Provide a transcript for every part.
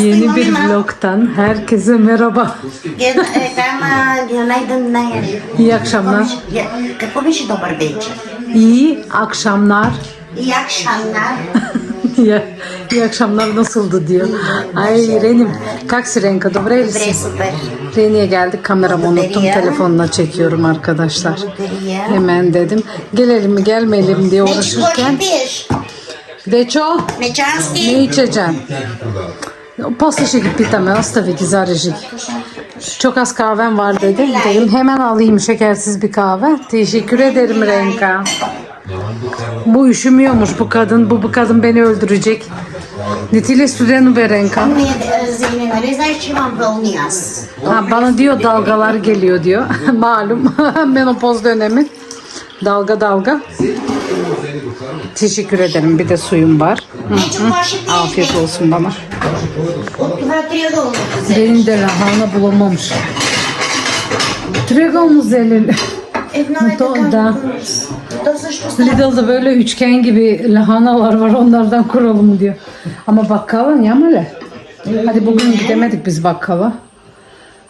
Yeni bir vlogtan herkese merhaba. İyi akşamlar. İyi akşamlar. İyi akşamlar. ya, iyi akşamlar nasıldı diyor. Ay Renim, kak sirenka, dobre. Reni'ye geldik, kameramı unuttum, telefonla çekiyorum arkadaşlar. Hemen dedim, gelelim mi gelmeyelim diye uğraşırken. Deço, Meczanski? nie idziecie. Pasta çekip bitemez tabii ki zerrecik. Çok az kahvem var dedi. Dedim hemen alayım şekersiz bir kahve. Teşekkür ederim Renka. Bu üşümüyormuş bu kadın. Bu bu kadın beni öldürecek. Nitile Sürenu ve Renka. Zeynep Örezer Çivan Brownias. Ha, bana diyor dalgalar geliyor diyor. Malum menopoz dönemi. Dalga dalga. Teşekkür ederim. Bir de suyum var. Hı hı. Afiyet olsun bana. Benim de lahana bulamamış. Trigomuz zelil. Da. Lidl'da böyle üçgen gibi lahanalar var onlardan kuralım diyor. Ama bakkala ne amele? Hadi bugün gidemedik biz bakkala.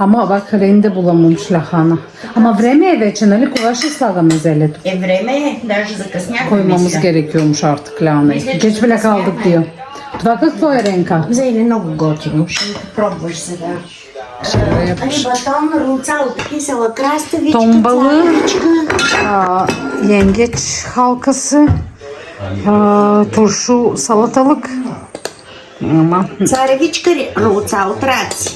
Ama bak Rende bulamamış lahana. Ama време е вече, нали? Кога ще слагаме зелето? Е, време е. Даже закъсняхме. Koymamız мисля. gerekiyormuş artık lahanayı. Мисля, че Geç bile kaldık закъсняхме. diyor. Това какво е Ренка? Зеле, много готино. Ще го пробваш сега. Şöyle Ами батон, руца от кисела краставичка, Ton balığı. царевичка. Aa, yengeç halkası, aa, turşu, salatalık. Ama Царевичка, ри- руца от раци.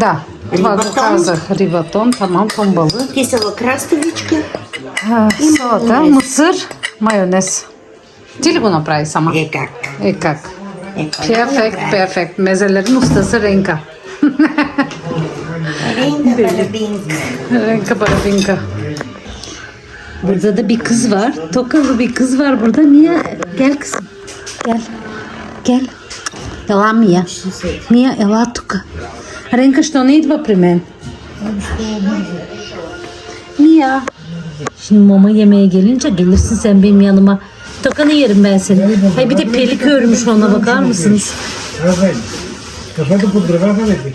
da. Това го Рибатон. казах. Рибатон, tamam ton balığı. Кисела краставичка. Ha, salata, mısır, mayonez. Ти ли го направи сама? Е как? E как? Е, кой Perfect, го направи? perfect. Mezelerin ustası Renka. Ринка, балабинка. Renka Barabinka. Burada da bir kız var. Tokalı bir kız var burada. Niye? Gel kızım. Gel. Gel. Ела Мия. Мия, ела тук. Ренка, що не идва при мен? Mia. Şimdi mama yemeğe gelince gelirsin sen benim yanıma. Tokanı yerim ben seni. Hay bir de pelik örmüş ona bakar mısınız? Рафаел, кафето под дървата ли ти?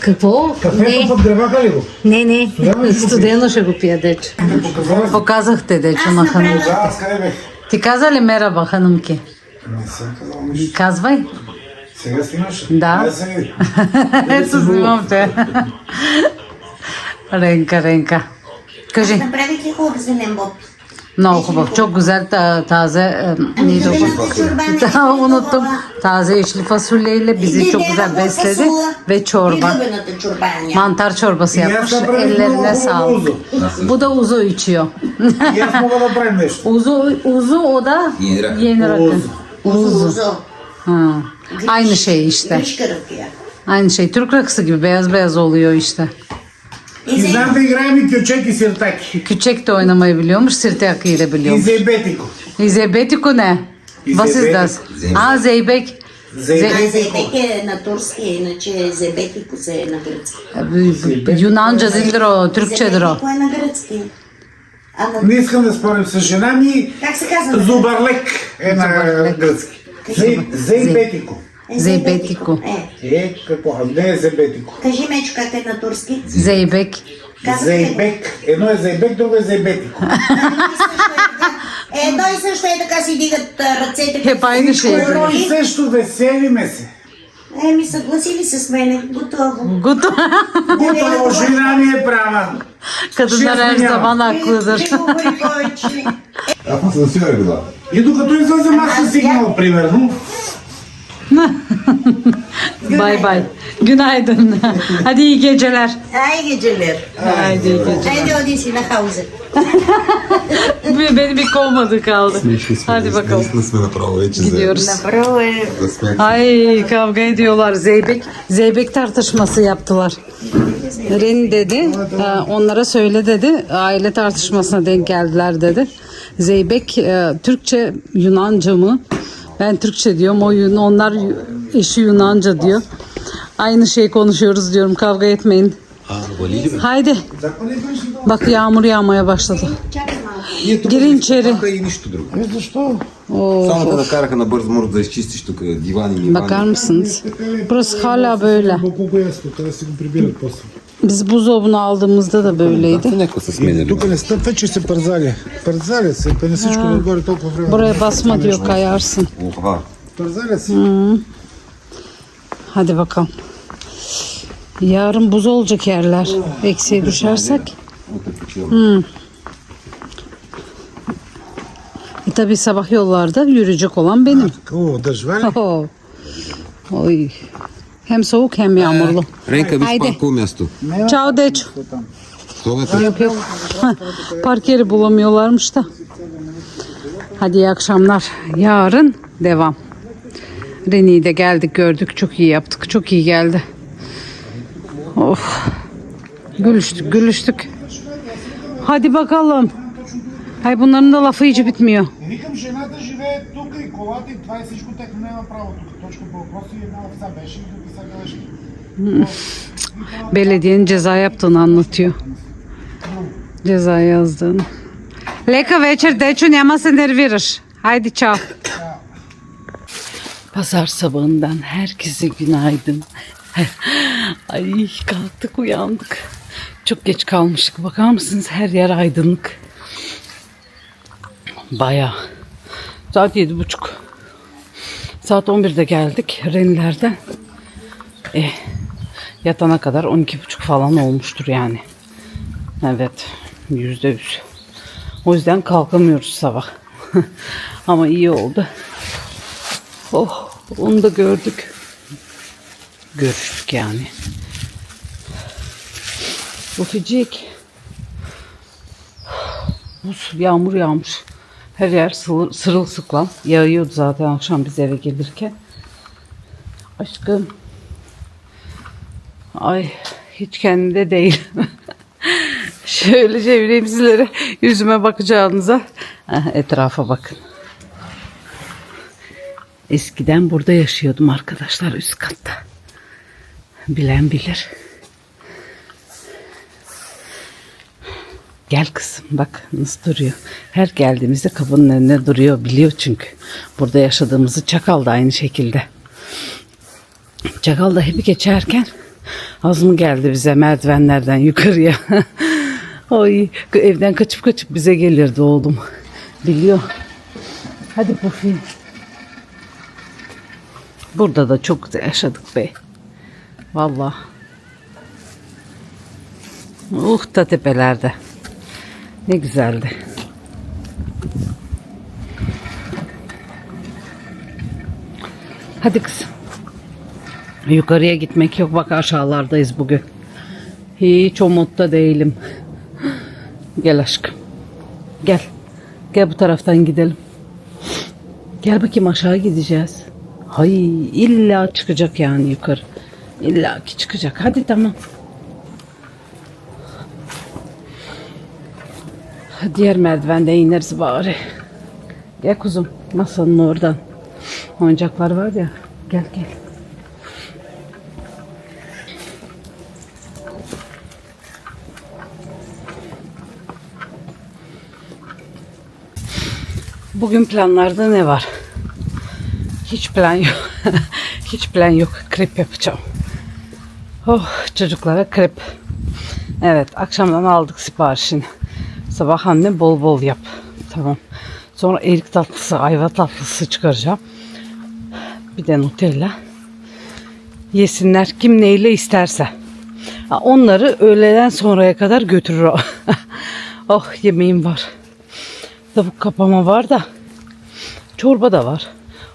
Какво? Кафето Не, под дървата ли го? не, не. Студено ще го пия, дечо. Показахте, дечо, на ханумки. Да, аз къде бех? Ти каза ли мераба, ханумки? Не съм казал нищо. Казвай. Сега снимаш? Да. Айде се види. Ето снимам те. Ренка, Ренка. Кажи. Направих ли хубав зелен боб? Много хубав. Çok güzel ta- taze e, Ами, neydi o? зелената чорба не Daha е unuttum. толкова. Taze içli fasulyeyle bizi çok güzel besledi ve çorba. Гъбената чорба няма. Mantar çorbası И аз yapmış. направих много Ellerine хубаво sağlık. узо. Bu da uzu içiyor. И аз мога да правим нещо. Uzu, uzu o da Yeni rakı. yeni rakı. Узо, узо. Ha. Aynı şey işte. Гришка ракия. Aynı şey. Türk rakısı gibi beyaz beyaz oluyor işte. И И за знам да играем и кючек и сиртаки. Küçek de oynamayı biliyormuş, sirte akıyı da И biliyormuş. зейбетико. Zebetiko ne? Was ist Zeybek. das? Zeybek. Aa zeybek. А Зейбетико. зебек е на турски, иначе зебетико се е на гръцки. Yunanca dildir o, Türkçedir o. Зебетико е на гръцки. А на... Не искам да спорим с жена ми. Как се казва? Зубарлек е на гръцки. Зей- Зейбетико. Е. Е, Е, какво? А не е зебетико. кажи Мечо как е на турски. Го. Зейбек. Едно е зейбек, друго е зейбетико. Едно и също е така си дигат ръцете. Hep aynı şey. Едно и също, веселиме се. Еми, съгласили се с мене. Готово. Gutu. Готово, жена ми е права. Kada zaraš za van aklıdır. Yapmasını söyle bir daha. Я только то из-за махи сигнал примерно. bay bay. Günaydın. Hadi iyi geceler. İyi geceler. Haydi iyi geceler. Haydi o dişine havuzu. Beni bir kovmadı kaldı. Hadi bakalım. Gidiyoruz. Ay kavga ediyorlar. Zeybek Zeybek tartışması yaptılar. Ren dedi. Onlara söyle dedi. Aile tartışmasına denk geldiler dedi. Zeybek e, Türkçe Yunanca mı? Ben Türkçe diyorum o Yun onlar eşi Yunanca diyor. Aynı şey konuşuyoruz diyorum kavga etmeyin. Haydi. Bak yağmur yağmaya başladı. Girin içeri. Oh. Bakar mısınız? Burası hala böyle. Колко ясно, трябва да си го прибират после. Biz buzdolabını aldığımızda da böyleydi. Някаква се сменя. Тук не стъпва, че се пързали. Пързали се, па не всичко отгоре толкова време. Buraya basma diyor kayarsın. Оха. Пързали се. Hadi bakalım. Yarın buz olacak yerler. Eksiye düşersek. Утре почивам. E tabi sabah yollarda yürüyecek olan benim. О, държва ли? Oho. Oy. Hem soğuk hem yağmurlu. Renka, biz Haydi. parkov mesto. Çao deço. Zovete. Park yeri bulamıyorlarmış da. Hadi iyi akşamlar. Yarın devam. Reni'yi de geldik gördük. Çok iyi yaptık. Çok iyi geldi. Of. Gülüştük gülüştük. Hadi bakalım. Hay bunların da lafı iyice bitmiyor. Викам, жената живее тук и колата и това е всичко, тъй няма право тук. Точка по въпроса и една овца беше и други са грешки. Belediyenin ceza yaptığını anlatıyor. Ceza yazdığını. Leka večer deču nema se nerviraš. Haydi çao. Pazar sabahından herkese günaydın. Ay kalktık uyandık. Çok geç kalmıştık. Bakar mısınız her yer aydınlık. Baya. Saat yedi buçuk. Saat 11'de geldik Renilerden. Eh, yatana kadar 12.30 falan olmuştur yani. Evet. Yüzde yüz. O yüzden kalkamıyoruz sabah. Ama iyi oldu. Oh, onu da gördük. Görüştük yani. Ufacık. Buz, yağmur yağmış. Her yer sırıl, sırılsıklam. Yağıyordu zaten akşam biz eve gelirken. Aşkım. Ay hiç kendinde değil. Şöyle çevireyim sizlere. Yüzüme bakacağınıza. Etrafa bakın. Eskiden burada yaşıyordum arkadaşlar üst katta. Bilen bilir. Gel kızım bak nasıl duruyor. Her geldiğimizde kapının önünde duruyor biliyor çünkü. Burada yaşadığımızı Çakal da aynı şekilde. Çakal da hep geçerken az mı geldi bize merdivenlerden yukarıya. Ay evden kaçıp kaçıp bize gelirdi oğlum. Biliyor. Hadi Pufi. Burada da çok güzel yaşadık be. Vallahi. Uh da tepelerde. Ne güzeldi. Hadi kızım. Yukarıya gitmek yok. Bak aşağılardayız bugün. Hiç o modda değilim. Gel aşkım. Gel. Gel bu taraftan gidelim. Gel bakayım aşağı gideceğiz. Hay illa çıkacak yani yukarı. İlla ki çıkacak. Hadi tamam. Diğer merdivenden ineriz bari. Gel kuzum masanın oradan. Oyuncaklar var ya. Gel gel. Bugün planlarda ne var? Hiç plan yok. Hiç plan yok. Krep yapacağım. Oh çocuklara krep. Evet akşamdan aldık siparişini. Sabah anne bol bol yap. Tamam. Sonra erik tatlısı, ayva tatlısı çıkaracağım. Bir de Nutella. Yesinler kim neyle isterse. Onları öğleden sonraya kadar götürür o. oh yemeğim var. Tavuk kapama var da. Çorba da var.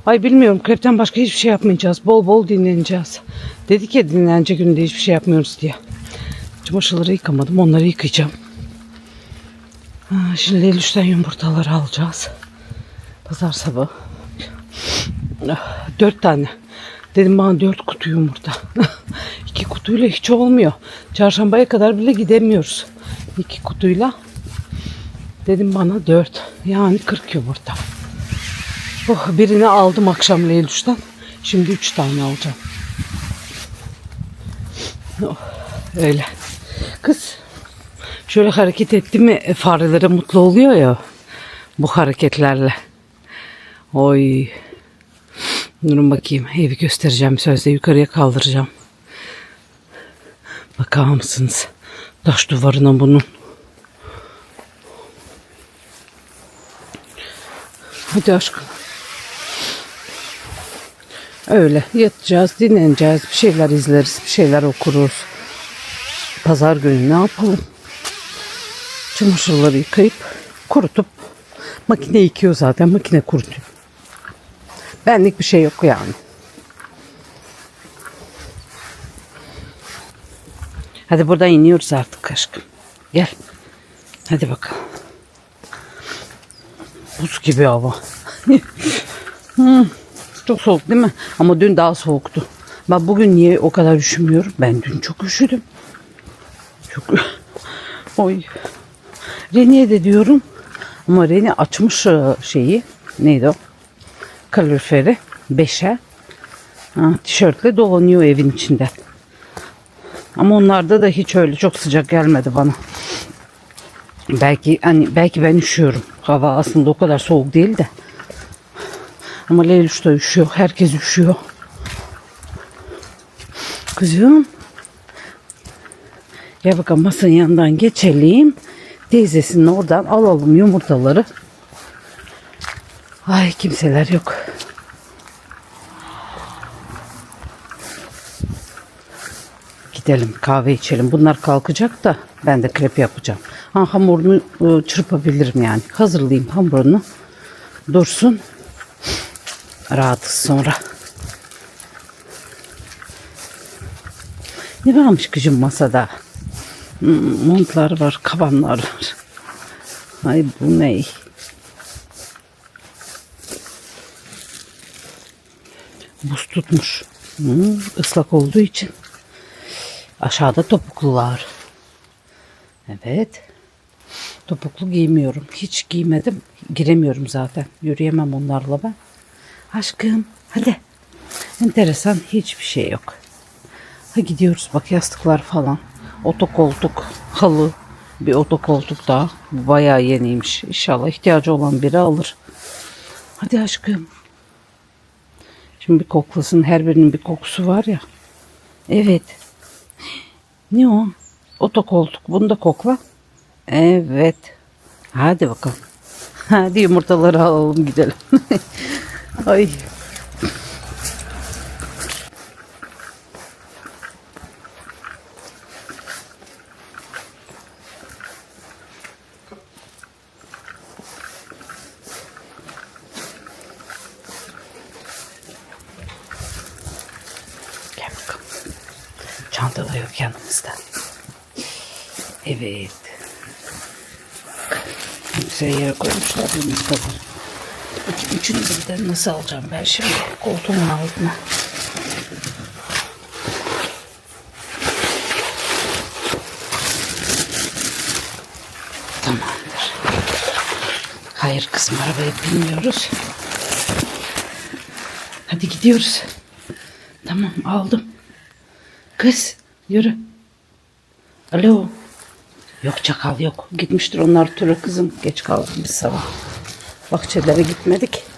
Ay bilmiyorum krepten başka hiçbir şey yapmayacağız. Bol bol dinleneceğiz. Dedik ya dinlence gününde hiçbir şey yapmıyoruz diye. Çamaşırları yıkamadım. Onları yıkayacağım. Şimdi Lelüş'ten yumurtaları alacağız. Pazar sabahı. Ah, Dört tane. Dedim bana dört kutu yumurta. İki kutuyla hiç olmuyor. Çarşambaya kadar bile gidemiyoruz. İki kutuyla. Dedim bana dört. Yani 40 yumurta. Oh, birini aldım akşam Leylüş'ten. Şimdi üç tane alacağım. Oh, öyle. Kız şöyle hareket etti mi e, fareleri mutlu oluyor ya. Bu hareketlerle. Oy. Durun bakayım. Evi göstereceğim. Sözde yukarıya kaldıracağım. Bakar mısınız? Taş duvarına bunun. Hadi aşkım. Öyle yatacağız, dinleneceğiz, bir şeyler izleriz, bir şeyler okuruz. Pazar günü ne yapalım? Çamaşırları yıkayıp kurutup makine yıkıyor zaten makine kurutuyor. Benlik bir şey yok yani. Hadi buradan iniyoruz artık aşkım. Gel. Hadi bakalım. Buz gibi hava. Hmm, Çok soğuk değil mi? Ama dün daha soğuktu. Ben bugün niye o kadar üşümüyorum? Ben dün çok üşüdüm. Çok Oy. Reni'ye de diyorum. Ama Reni açmış e, şeyi. Neydi o? Kaloriferi. Beşe. Ha, tişörtle dolanıyor evin içinde. Ama onlarda da hiç öyle çok sıcak gelmedi bana. Belki hani belki ben üşüyorum. Hava aslında o kadar soğuk değil de. Ama Leyluş da üşüyor. Herkes üşüyor. Kızım. Ya bakalım masanın yanından geçelim. Teyzesinin oradan alalım yumurtaları. Ay kimseler yok. Gidelim kahve içelim. Bunlar kalkacak da ben de krep yapacağım. Ha, hamurunu e, çırpabilirim yani. Hazırlayayım hamurunu. Dursun. Rahatız sonra. Ne varmış kızım masada? Montlar var, kabanlar var. Ay bu ne? Buz tutmuş. Hmm, ıslak olduğu için. Aşağıda topuklular. Evet. Topuklu giymiyorum. Hiç giymedim. Giremiyorum zaten. Yürüyemem onlarla ben. Aşkım hadi. Enteresan hiçbir şey yok. Ha gidiyoruz bak yastıklar falan. Otokoltuk, halı, bir otokoltuk daha. Bayağı yeniymiş. İnşallah ihtiyacı olan biri alır. Hadi aşkım. Şimdi bir koklasın. Her birinin bir kokusu var ya. Evet. Ne o? Otokoltuk. Bunu da kokla. Evet. Hadi bakalım. Hadi yumurtaları alalım gidelim. Ay. Gel bakalım. Çanta da yok yanımızda. Evet. Güzel yere koymuşlar yumurtaları. Bakayım üçünü birden nasıl alacağım ben şimdi koltuğumun altına. Tamamdır. Hayır kızım arabaya binmiyoruz. Hadi gidiyoruz. Tamam aldım. Kız yürü. Alo. Yok çakal yok. Gitmiştir onlar tura kızım. Geç kaldık biz sabah. Bahçelere gitmedik.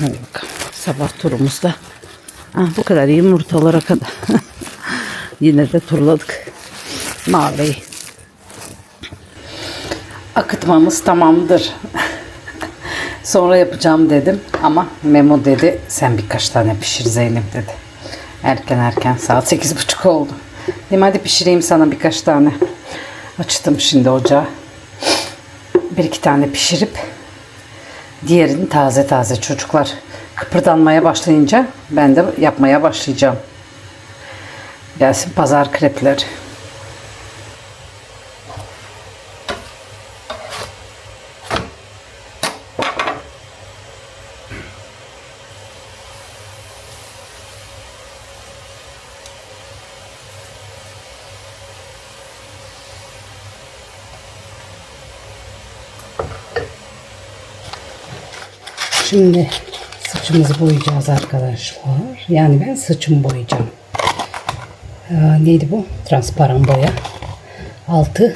Hadi bakalım. Sabah turumuzda. Ah, bu kadar yumurtalara kadar. Yine de turladık. Maviyi. Akıtmamız tamamdır. Sonra yapacağım dedim ama Memo dedi sen birkaç tane pişir Zeynep dedi. Erken erken saat sekiz buçuk oldu. Dedim hadi pişireyim sana birkaç tane. Açtım şimdi ocağı. Bir iki tane pişirip diğerini taze taze çocuklar kıpırdanmaya başlayınca ben de yapmaya başlayacağım. Gelsin pazar krepleri. Şimdi saçımızı boyayacağız arkadaşlar. Yani ben saçımı boyayacağım. Ee, neydi bu? Transparan boya. 6,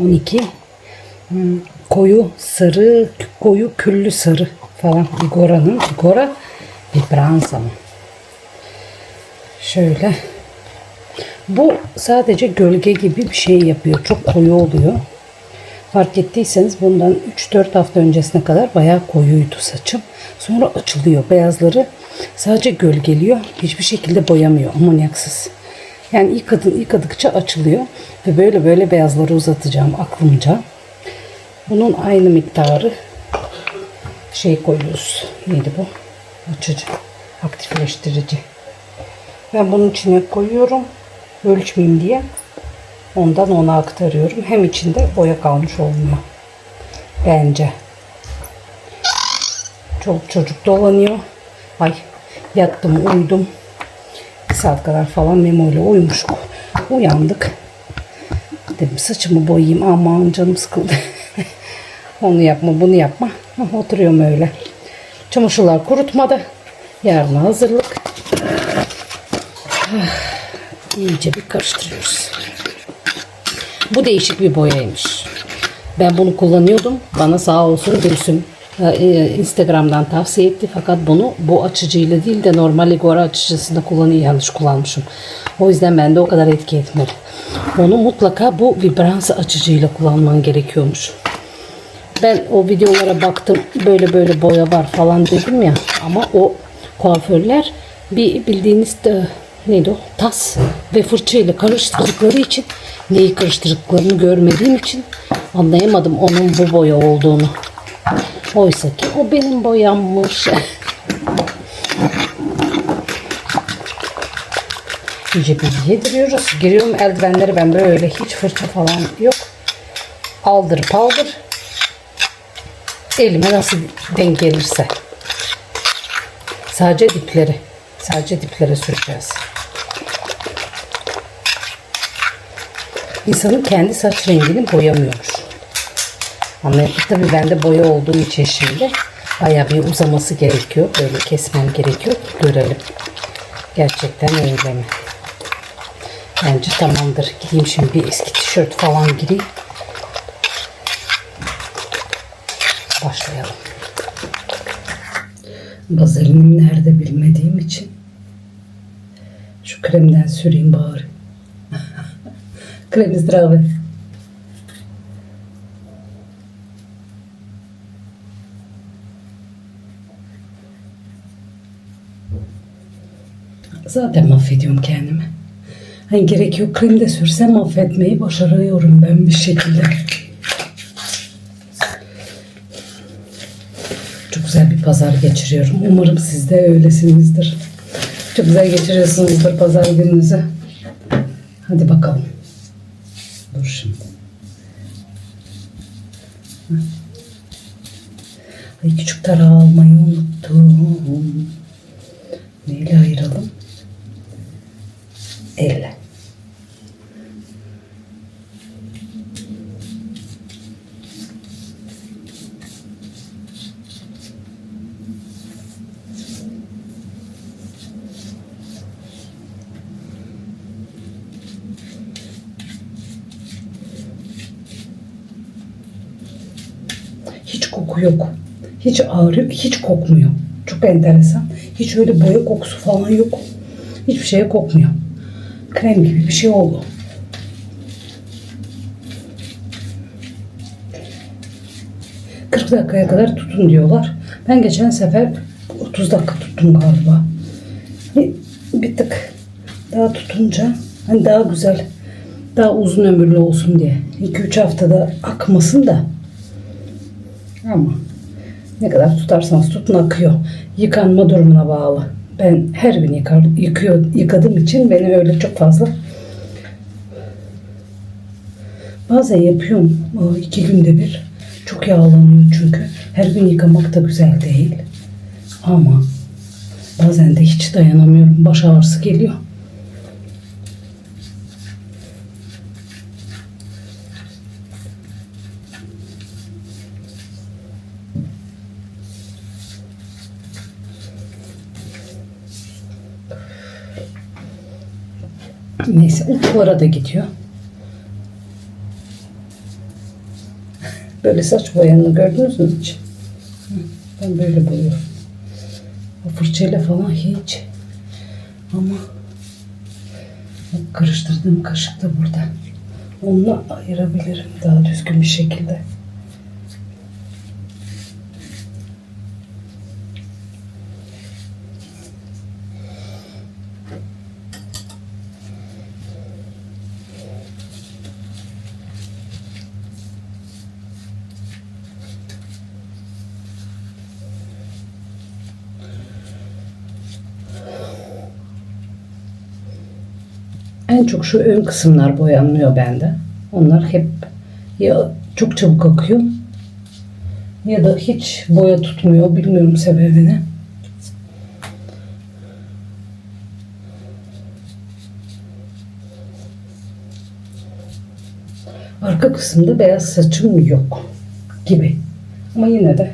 12, Hmm, koyu sarı, koyu küllü sarı falan. Igora'nın. Igora Vibranza mı? Şöyle. Bu sadece gölge gibi bir şey yapıyor. Çok koyu oluyor. Fark ettiyseniz bundan 3-4 hafta öncesine kadar bayağı koyuydu saçım. Sonra açılıyor. Beyazları sadece gölgeliyor. Hiçbir şekilde boyamıyor amonyaksız. Yani yıkadın, yıkadıkça açılıyor. Ve böyle böyle beyazları uzatacağım aklımca. Bunun aynı miktarı şey koyuyoruz. Neydi bu? Açıcı. Aktifleştirici. Ben bunun içine koyuyorum. Ölçmeyeyim diye. Ondan ona aktarıyorum. Hem içinde boya kalmış olmuyor. Bence. Çok çocuk dolanıyor. Ay yattım uyudum. Bir saat kadar falan Memo ile uyumuşuk. Uyandık. Dedim saçımı boyayayım. Aman canım sıkıldı. Onu yapma bunu yapma. Oturuyorum öyle. Çamaşırlar kurutmadı. Yarına hazırlık. Ah, İyice bir karıştırıyoruz. Bu değişik bir boyaymış. Ben bunu kullanıyordum. Bana sağ olsun Gülsüm e, Instagram'dan tavsiye etti. Fakat bunu bu açıcıyla değil de normal Igora açıcısında kullanıyor. Yanlış kullanmışım. O yüzden bende o kadar etki etmedi. Onu mutlaka bu vibrans açıcıyla kullanman gerekiyormuş. Ben o videolara baktım. Böyle böyle boya var falan dedim ya. Ama o kuaförler bir bildiğiniz de neydi o? Tas ve fırça ile karıştırdıkları için neyi karıştırdıklarını görmediğim için anlayamadım onun bu boya olduğunu. Oysa ki o benim boyammış. İyice bir yediriyoruz. Giriyorum eldivenleri ben böyle hiç fırça falan yok. Aldır paldır. Elime nasıl denk gelirse. Sadece dipleri. Sadece diplere süreceğiz. İnsanın kendi saç rengini boyamıyormuş. Ama tabii bende boya olduğu için şimdi bayağı bir uzaması gerekiyor. Böyle kesmem gerekiyor ki görelim. Gerçekten öyle mi? Bence tamamdır. Gideyim şimdi bir eski tişört falan gireyim. Başlayalım. Vazelinim nerede bilmediğim için şu kremden süreyim bari. Krem zdrave. Zaten mahvediyorum kendimi. Hani gerek yok krem de sürsem mahvetmeyi başarıyorum ben bir şekilde. Çok güzel bir pazar geçiriyorum. Umarım siz de öylesinizdir. Çok güzel geçiriyorsunuzdur pazar gününüzü. Hadi bakalım. Ay küçük tarağı almayı unuttum. Neyle ayıralım? Elle. Hiç koku yok. Hiç ağrıyor, hiç kokmuyor. Çok enteresan. Hiç öyle boya kokusu falan yok. Hiçbir şeye kokmuyor. Krem gibi bir şey oldu. ...40 dakikaya kadar tutun diyorlar. Ben geçen sefer 30 dakika tuttum galiba. Bir, bir tık daha tutunca hani daha güzel, daha uzun ömürlü olsun diye. 2-3 haftada akmasın da ama ne kadar tutarsanız tutun akıyor. Yıkanma durumuna bağlı. Ben her gün yıkar, yıkıyor, yıkadığım için beni öyle çok fazla bazen yapıyorum iki günde bir. Çok yağlanıyor çünkü. Her gün yıkamak da güzel değil. Ama bazen de hiç dayanamıyorum. Baş ağrısı geliyor. Neyse uçlara da gidiyor. Böyle saç boyanını gördünüz mü hiç? Ben böyle boyuyorum. O fırçayla falan hiç. Ama karıştırdığım kaşık da burada. Onunla ayırabilirim daha düzgün bir şekilde. En çok şu ön kısımlar boyanmıyor bende. Onlar hep ya çok çabuk akıyor ya da hiç boya tutmuyor. Bilmiyorum sebebini. Arka kısımda beyaz saçım yok gibi. Ama yine de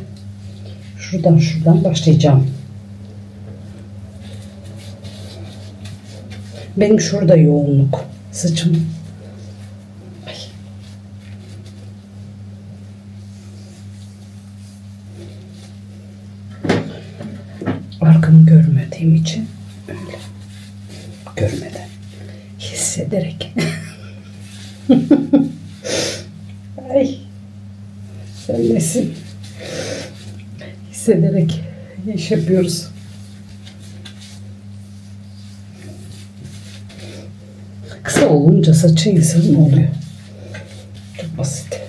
şuradan şuradan başlayacağım. Benim şurada yoğunluk. Saçım. Ay. Arkamı görmediğim için öyle. Görmeden. Hissederek. Ay. Sen nesin? Hissederek iş yapıyoruz. Olunca saçı insanın oluyor. Çok basit.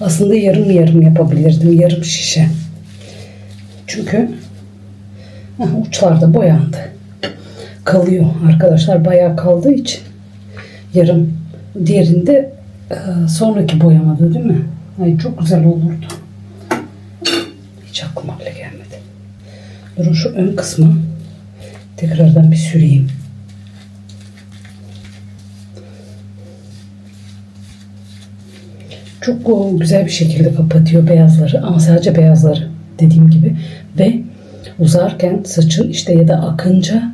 Aslında yarım yarım yapabilirdim. Yarım şişe. Çünkü uçlarda boyandı. Kalıyor arkadaşlar. Bayağı kaldığı için yarım. Diğerinde e, sonraki boyamadı değil mi? Ay çok güzel olurdu. Hiç aklıma bile gelmedi. Durun şu ön kısmı tekrardan bir süreyim. Çok güzel bir şekilde kapatıyor beyazları ama sadece beyazları dediğim gibi ve uzarken saçın işte ya da akınca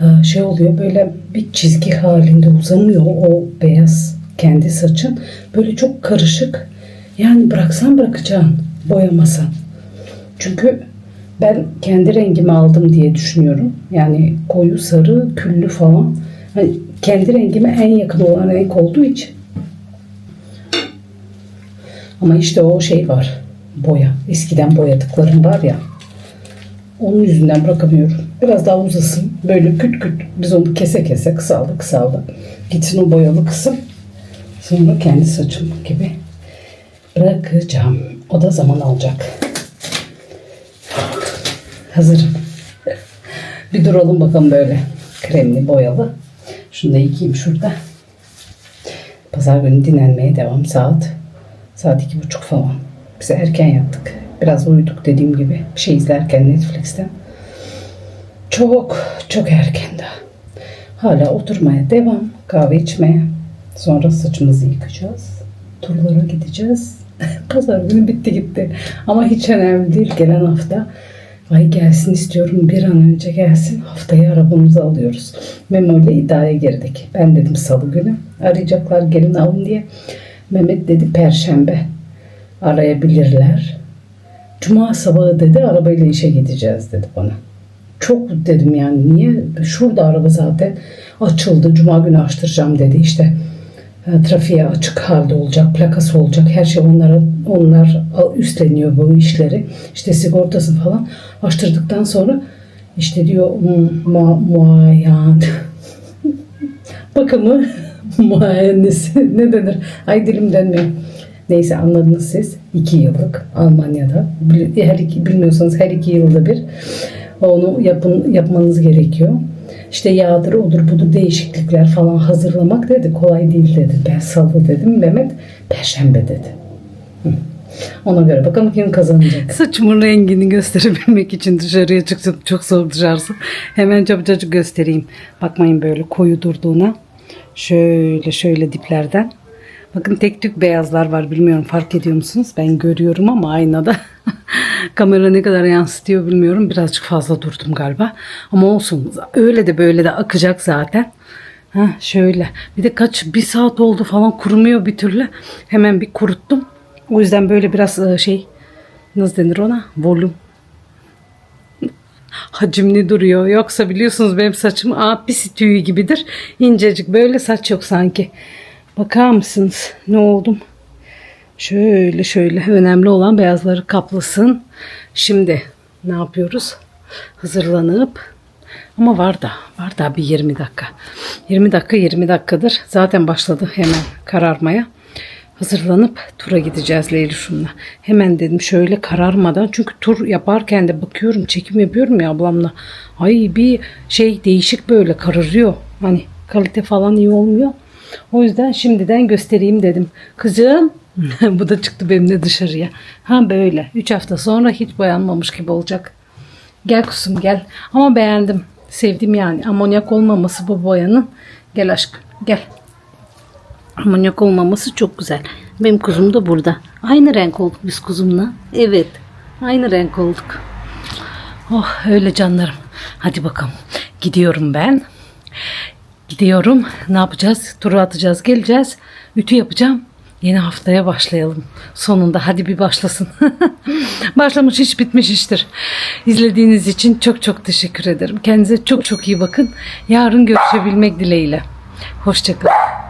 e, şey oluyor böyle bir çizgi halinde uzamıyor o beyaz kendi saçın böyle çok karışık yani bıraksan bırakacaksın boyamasan çünkü ben kendi rengimi aldım diye düşünüyorum yani koyu sarı küllü falan hani kendi rengime en yakın olan renk olduğu için ama işte o şey var. Boya. Eskiden boyadıklarım var ya. Onun yüzünden bırakamıyorum. Biraz daha uzasın. Böyle küt küt. Biz onu kese kese kısaldı kısaldı. Gitsin o boyalı kısım. Sonra kendi saçım gibi bırakacağım. O da zaman alacak. Hazırım. Bir duralım bakalım böyle. Kremli boyalı. Şunu da yıkayayım şurada. Pazar günü dinlenmeye devam saat. Saat iki buçuk falan. Biz erken yattık. Biraz uyuduk dediğim gibi. Bir şey izlerken Netflix'ten. Çok çok erken daha. Hala oturmaya devam. Kahve içmeye. Sonra saçımızı yıkayacağız. Turlara gideceğiz. Pazar günü bitti gitti. Ama hiç önemli değil. Gelen hafta Ay gelsin istiyorum bir an önce gelsin. Haftaya arabamızı alıyoruz. Memo ile iddiaya girdik. Ben dedim salı günü arayacaklar gelin alın diye. Mehmet dedi perşembe arayabilirler. Cuma sabahı dedi arabayla işe gideceğiz dedi bana. Çok dedim yani niye? Şurada araba zaten açıldı. Cuma günü açtıracağım dedi işte. e, Trafiğe açık halde olacak, plakası olacak. Her şey onlara onlar üstleniyor bu işleri. İşte sigortası falan açtırdıktan sonra işte diyor "Hmm, mua, muayen bakımı muayenesi ne denir? Ay dilim dönmüyor. Neyse anladınız siz. iki yıllık Almanya'da. Her iki, bilmiyorsanız her iki yılda bir onu yapın, yapmanız gerekiyor. İşte yağdır odur budur değişiklikler falan hazırlamak dedi. Kolay değil dedi. Ben salı dedim. Mehmet perşembe dedi. Ona göre bakalım kim kazanacak. Saçımın rengini gösterebilmek için dışarıya çıktım. Çok soğuk dışarısı. Hemen çabucacık göstereyim. Bakmayın böyle koyu durduğuna. Şöyle şöyle diplerden. Bakın tek tük beyazlar var. Bilmiyorum fark ediyor musunuz? Ben görüyorum ama aynada. Kamera ne kadar yansıtıyor bilmiyorum. Birazcık fazla durdum galiba. Ama olsun. Öyle de böyle de akacak zaten. Ha şöyle. Bir de kaç bir saat oldu falan kurumuyor bir türlü. Hemen bir kuruttum. O yüzden böyle biraz e, şey nasıl denir ona? Volüm hacimli duruyor. Yoksa biliyorsunuz benim saçım aa pisi tüyü gibidir. İncecik böyle saç yok sanki. Bakar mısınız ne oldum? Şöyle şöyle önemli olan beyazları kaplasın. Şimdi ne yapıyoruz? Hazırlanıp ama var da var da bir 20 dakika. 20 dakika 20 dakikadır. Zaten başladı hemen kararmaya. Hazırlanıp tura gideceğiz Leylüş'ümle. Hemen dedim şöyle kararmadan çünkü tur yaparken de bakıyorum çekim yapıyorum ya ablamla. Ay bir şey değişik böyle kararıyor. Hani kalite falan iyi olmuyor. O yüzden şimdiden göstereyim dedim. Kızım bu da çıktı benimle dışarıya. Ha böyle 3 hafta sonra hiç boyanmamış gibi olacak. Gel kusum gel. Ama beğendim. Sevdim yani. Amonyak olmaması bu boyanın. Gel aşkım gel. Amonyak olmaması çok güzel. Benim kuzum da burada. Aynı renk olduk biz kuzumla. Evet. Aynı renk olduk. Oh öyle canlarım. Hadi bakalım. Gidiyorum ben. Gidiyorum. Ne yapacağız? Turu atacağız. Geleceğiz. Ütü yapacağım. Yeni haftaya başlayalım. Sonunda hadi bir başlasın. Başlamış iş bitmiş iştir. İzlediğiniz için çok çok teşekkür ederim. Kendinize çok çok iyi bakın. Yarın görüşebilmek dileğiyle. Hoşçakalın.